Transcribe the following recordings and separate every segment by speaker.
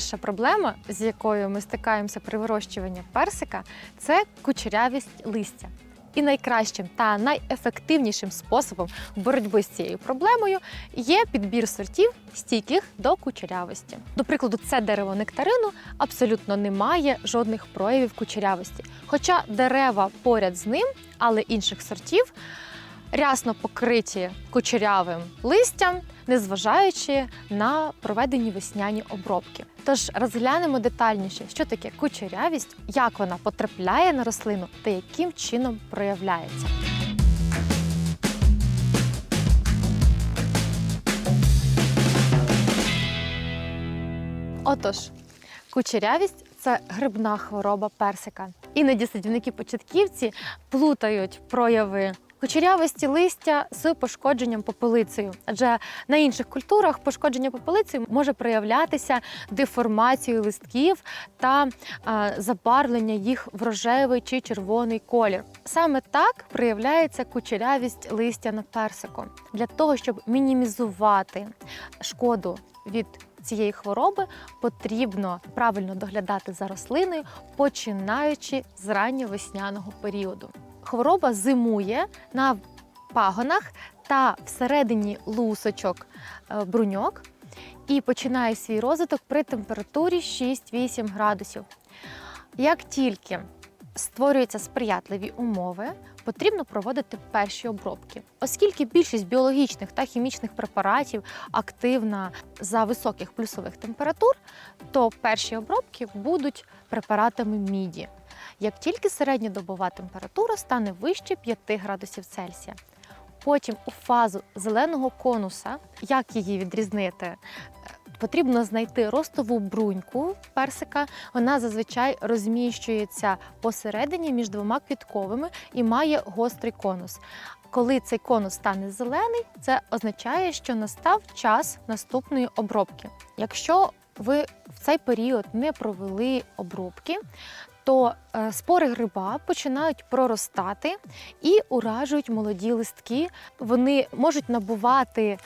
Speaker 1: Перша проблема, з якою ми стикаємося при вирощуванні персика, це кучерявість листя. І найкращим та найефективнішим способом боротьби з цією проблемою є підбір сортів, стійких до кучерявості. До прикладу, це дерево нектарину абсолютно не має жодних проявів кучерявості. Хоча дерева поряд з ним, але інших сортів, рясно покриті кучерявим листям, незважаючи на проведені весняні обробки. Тож розглянемо детальніше, що таке кучерявість, як вона потрапляє на рослину та яким чином проявляється. Отож, кучерявість це грибна хвороба персика. Іноді садівники-початківці плутають прояви кучерявості листя з пошкодженням попелицею, адже на інших культурах пошкодження попелицею може проявлятися деформацією листків та а, забарвлення їх в рожевий чи червоний колір. Саме так проявляється кучерявість листя на персику. Для того, щоб мінімізувати шкоду від цієї хвороби, потрібно правильно доглядати за рослиною, починаючи з ранньовесняного періоду. Хвороба зимує на пагонах та всередині лусочок е, бруньок і починає свій розвиток при температурі 6-8 градусів. Як тільки створюються сприятливі умови, потрібно проводити перші обробки, оскільки більшість біологічних та хімічних препаратів активна за високих плюсових температур, то перші обробки будуть препаратами міді. Як тільки середньодобова температура стане вище 5 градусів Цельсія. Потім у фазу зеленого конуса, як її відрізнити, Е, потрібно знайти ростову бруньку персика. Вона зазвичай розміщується посередині між двома квітковими і має гострий конус. Коли цей конус стане зелений, це означає, що настав час наступної обробки. Якщо ви в цей період не провели обробки, то е, спори гриба починають проростати і уражують молоді листки. Вони можуть набувати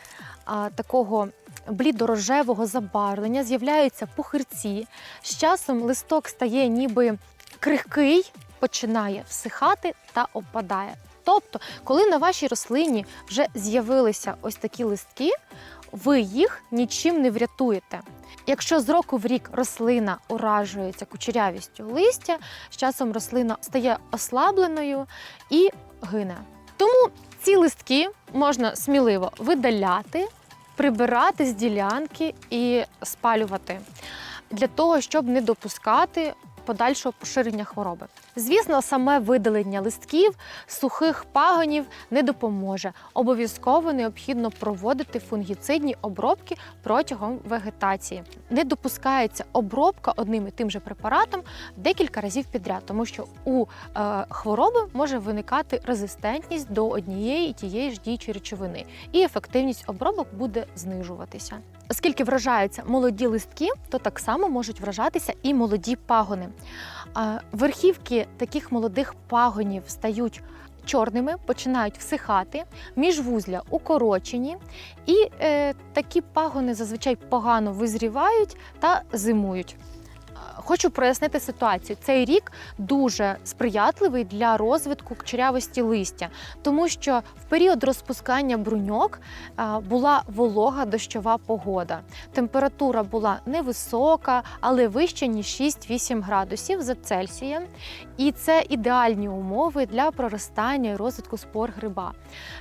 Speaker 1: такого блідорожевого забарвлення, з'являються пухирці. З часом листок стає ніби крихкий, починає всихати та опадає. Тобто, коли на вашій рослині вже з'явилися ось такі листки, ви їх нічим не врятуєте. Якщо з року в рік рослина уражується кучерявістю листя, з часом рослина стає ослабленою і гине. Тому ці листки можна сміливо видаляти, прибирати з ділянки і спалювати для того, щоб не допускати подальшого поширення хвороби. Звісно, саме видалення листків, сухих пагонів не допоможе. Обов'язково необхідно проводити фунгіцидні обробки протягом вегетації. Не допускається обробка одним і тим же препаратом декілька разів підряд, тому що у е, хвороби може виникати резистентність до однієї тієї ж діючої речовини, і ефективність обробок буде знижуватися. Оскільки вражаються молоді листки, то так само можуть вражатися і молоді пагони. Верхівки таких молодих пагонів стають чорними, починають всихати, міжвузля укорочені, і е, такі пагони зазвичай погано визрівають та зимують. Хочу прояснити ситуацію. Цей рік дуже сприятливий для розвитку кучерявості листя, тому що в період розпускання бруньок була волога дощова погода. Температура була невисока, але вища ніж 6-8 градусів за Цельсієм. І це ідеальні умови для проростання і розвитку спор гриба.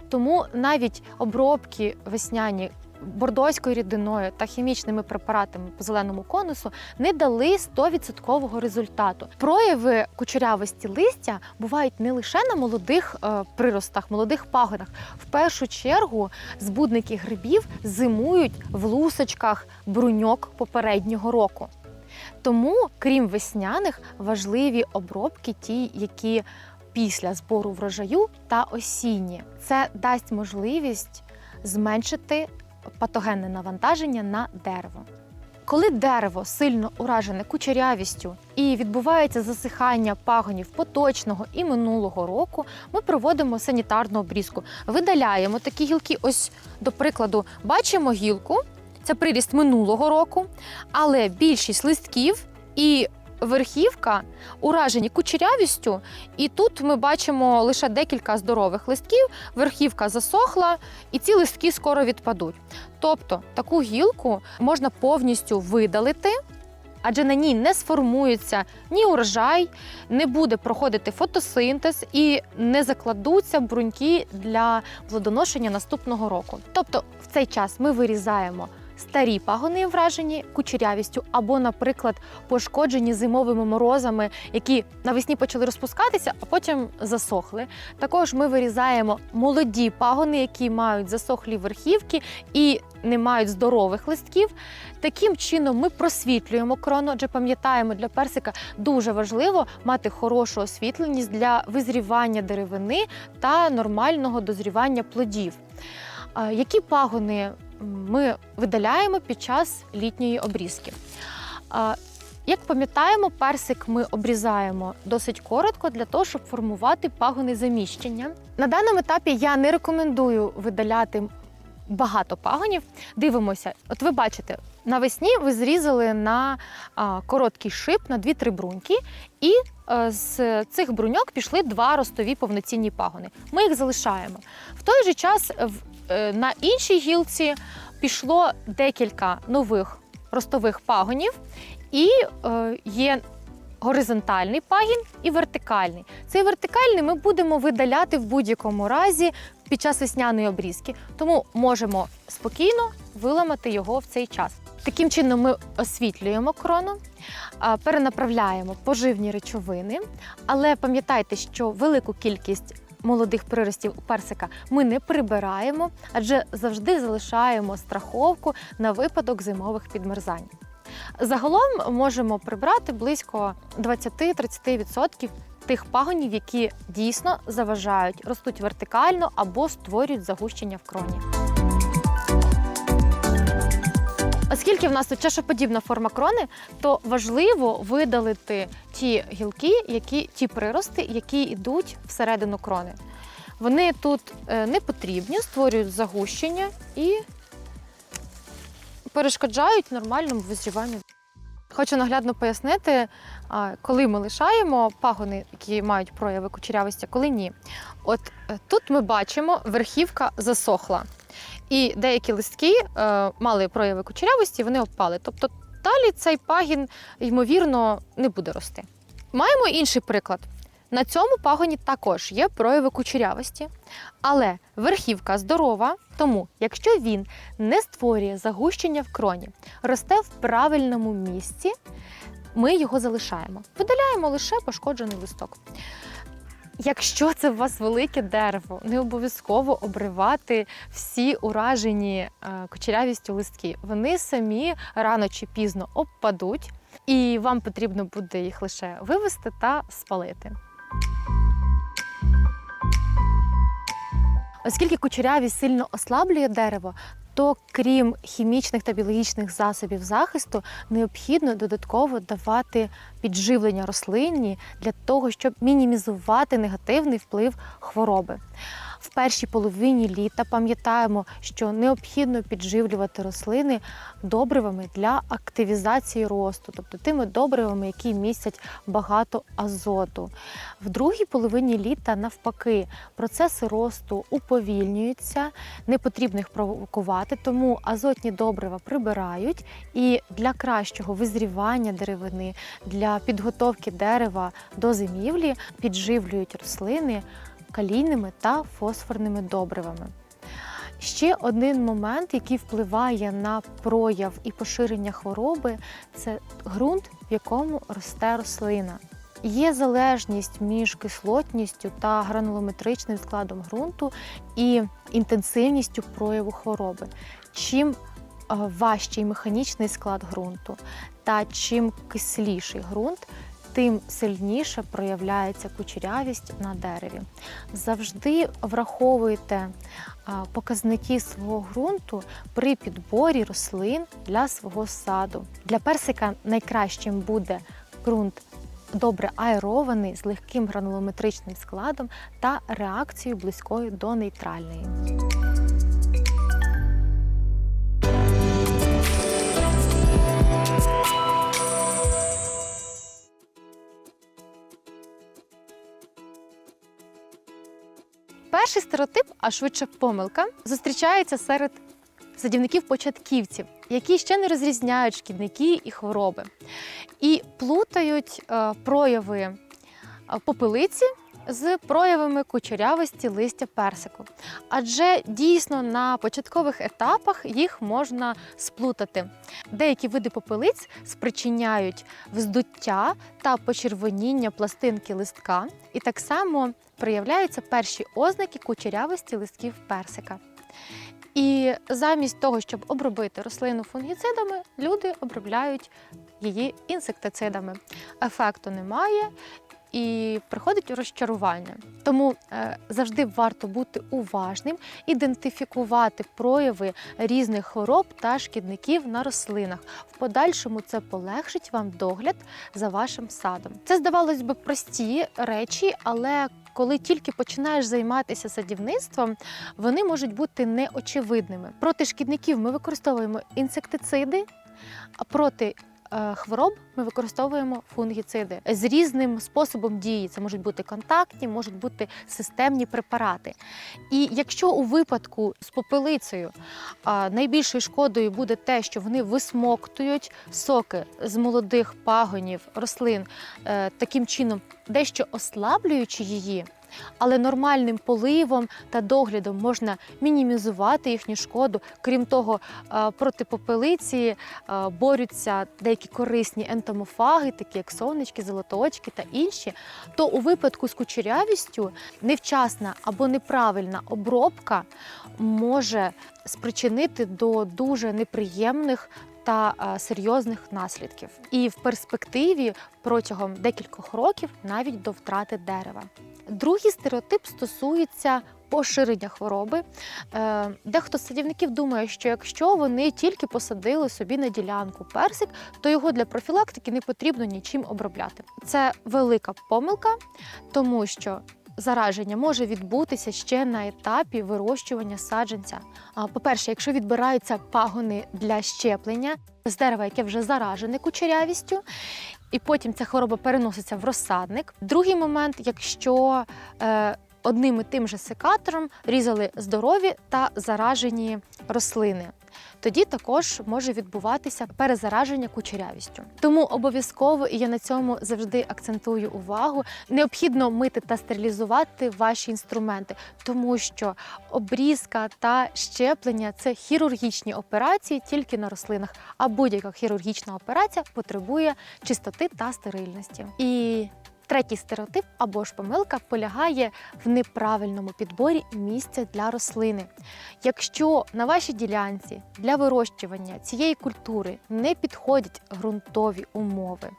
Speaker 1: Тому навіть обробки весняні бордоською рідиною та хімічними препаратами по зеленому конусу не дали 100% результату. Прояви кучерявості листя бувають не лише на молодих е, приростах, молодих пагонах. В першу чергу збудники грибів зимують в лусочках бруньок попереднього року. Тому, крім весняних, важливі обробки ті, які після збору врожаю та осінні. Це дасть можливість зменшити патогенне навантаження на дерево. Коли дерево сильно уражене кучерявістю і відбувається засихання пагонів поточного і минулого року, ми проводимо санітарну обрізку. Видаляємо такі гілки. Ось, до прикладу, бачимо гілку, це приріст минулого року, але більшість листків і верхівка уражені кучерявістю, і тут ми бачимо лише декілька здорових листків, верхівка засохла, і ці листки скоро відпадуть. Тобто таку гілку можна повністю видалити. Адже на ній не сформується ні урожай, не буде проходити фотосинтез і не закладуться бруньки для плодоношення наступного року. Тобто в цей час ми вирізаємо старі пагони, вражені кучерявістю, або, наприклад, пошкоджені зимовими морозами, які навесні почали розпускатися, а потім засохли. Також ми вирізаємо молоді пагони, які мають засохлі верхівки і не мають здорових листків. Таким чином ми просвітлюємо крону, адже пам'ятаємо, для персика дуже важливо мати хорошу освітленість для визрівання деревини та нормального дозрівання плодів. Які пагони ми видаляємо під час літньої обрізки? Як пам'ятаємо, персик ми обрізаємо досить коротко для того, щоб формувати пагони заміщення. На даному етапі я не рекомендую видаляти багато пагонів. Дивимося, от ви бачите, навесні ви зрізали на короткий шип на 2-3 бруньки, і е, з цих бруньок пішли два ростові повноцінні пагони. Ми їх залишаємо. В той же час на іншій гілці пішло декілька нових ростових пагонів, і е, є горизонтальний пагін і вертикальний. Цей вертикальний ми будемо видаляти в будь-якому разі під час весняної обрізки, тому можемо спокійно виламати його в цей час. Таким чином ми освітлюємо крону, перенаправляємо поживні речовини, але пам'ятайте, що велику кількість молодих приростів персика ми не прибираємо, адже завжди залишаємо страховку на випадок зимових підмерзань. Загалом можемо прибрати близько 20-30% тих пагонів, які дійсно заважають, ростуть вертикально або створюють загущення в кроні. Оскільки в нас тут чашоподібна форма крони, то важливо видалити ті гілки, які ті прирости, які йдуть всередину крони. Вони тут е, не потрібні, створюють загущення і перешкоджають нормальному визріванню. Хочу наглядно пояснити, коли ми лишаємо пагони, які мають прояви кучерявості, коли ні. От е, тут ми бачимо, верхівка засохла. І деякі листки е, мали прояви кучерявості, вони обпали. Тобто далі цей пагін, ймовірно, не буде рости. Маємо інший приклад. На цьому пагоні також є прояви кучерявості, але верхівка здорова, тому якщо він не створює загущення в кроні, росте в правильному місці, ми його залишаємо. Видаляємо лише пошкоджений листок. Якщо це у вас велике дерево, не обов'язково обривати всі уражені е, кучерявістю листки. Вони самі рано чи пізно обпадуть, і вам потрібно буде їх лише вивести та спалити. Оскільки кучерявість сильно ослаблює дерево, то крім хімічних та біологічних засобів захисту, необхідно додатково давати підживлення рослині для того, щоб мінімізувати негативний вплив хвороби. В першій половині літа пам'ятаємо, що необхідно підживлювати рослини добривами для активізації росту, тобто тими добривами, які містять багато азоту. В другій половині літа, навпаки, процеси росту уповільнюються, не потрібно їх провокувати, тому азотні добрива прибирають. І для кращого визрівання деревини, для підготовки дерева до зимівлі підживлюють рослини калійними та фосфорними добривами. Ще один момент, який впливає на прояв і поширення хвороби, це ґрунт, в якому росте рослина. Є залежність між кислотністю та гранулометричним складом ґрунту і інтенсивністю прояву хвороби. Чим е, важчий механічний склад ґрунту та чим кисліший ґрунт, тим сильніше проявляється кучерявість на дереві. Завжди враховуйте показники свого ґрунту при підборі рослин для свого саду. Для персика найкращим буде ґрунт добре аерований з легким гранулометричним складом та реакцією близькою до нейтральної. Перший стереотип, а швидше помилка, зустрічається серед садівників-початківців, які ще не розрізняють шкідники і хвороби, і плутають е, прояви е, попелиці з проявами кучерявості листя персику. Адже дійсно на початкових етапах їх можна сплутати. Деякі види попелиць спричиняють вздуття та почервоніння пластинки листка, і так само проявляються перші ознаки кучерявості листків персика. І замість того, щоб обробити рослину фунгіцидами, люди обробляють її інсектицидами. Ефекту немає і приходить розчарування. Тому е, завжди варто бути уважним, ідентифікувати прояви різних хвороб та шкідників на рослинах. В подальшому це полегшить вам догляд за вашим садом. Це здавалось би прості речі, але коли тільки починаєш займатися садівництвом, вони можуть бути неочевидними. Проти шкідників ми використовуємо інсектициди, а проти хвороб ми використовуємо фунгіциди з різним способом дії. Це можуть бути контактні, можуть бути системні препарати. І якщо у випадку з попелицею найбільшою шкодою буде те, що вони висмоктують соки з молодих пагонів рослин е, таким чином, дещо ослаблюючи її. Але нормальним поливом та доглядом можна мінімізувати їхню шкоду. Крім того, е, проти попелиці е, борються деякі корисні ентомофаги, такі як сонечки, золотоочки та інші. То у випадку з кучерявістю невчасна або неправильна обробка може спричинити до дуже неприємних. Та е, серйозних наслідків, і в перспективі протягом декількох років навіть до втрати дерева. Другий стереотип стосується поширення хвороби. Е, Дехто з садівників думає, що якщо вони тільки посадили собі на ділянку персик, то його для профілактики не потрібно нічим обробляти. Це велика помилка, тому що Зараження може відбутися ще на етапі вирощування саджанця. По-перше, якщо відбираються пагони для щеплення з дерева, яке вже заражене кучерявістю, і потім ця хвороба переноситься в розсадник. Другий момент, якщо е, одним і тим же секатором різали здорові та заражені рослини. Тоді також може відбуватися перезараження кучерявістю. Тому обов'язково і я на цьому завжди акцентую увагу. Необхідно мити та стерилізувати ваші інструменти, тому що обрізка та щеплення це хірургічні операції тільки на рослинах. А будь-яка хірургічна операція потребує чистоти та стерильності. І Третій стереотип або ж помилка полягає в неправильному підборі місця для рослини. Якщо на вашій ділянці для вирощування цієї культури не підходять ґрунтові умови,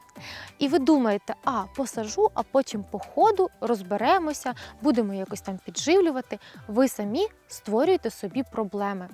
Speaker 1: і ви думаєте, а посажу, а потім по ходу розберемося, будемо якось там підживлювати, ви самі створюєте собі проблеми.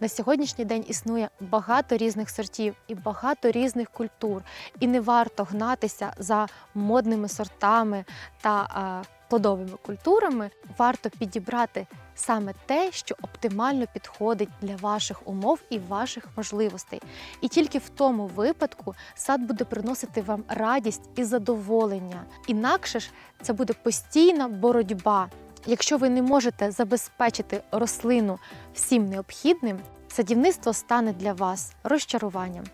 Speaker 1: На сьогоднішній день існує багато різних сортів і багато різних культур, і не варто гнатися за модними сортами та плодовими культурами, варто підібрати саме те, що оптимально підходить для ваших умов і ваших можливостей. І тільки в тому випадку сад буде приносити вам радість і задоволення. Інакше ж це буде постійна боротьба. Якщо ви не можете забезпечити рослину всім необхідним, садівництво стане для вас розчаруванням.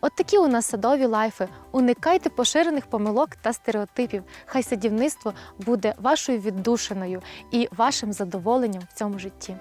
Speaker 1: От такі у нас садові лайфи. Уникайте поширених помилок та стереотипів. Хай садівництво буде вашою віддушиною і вашим задоволенням в цьому житті.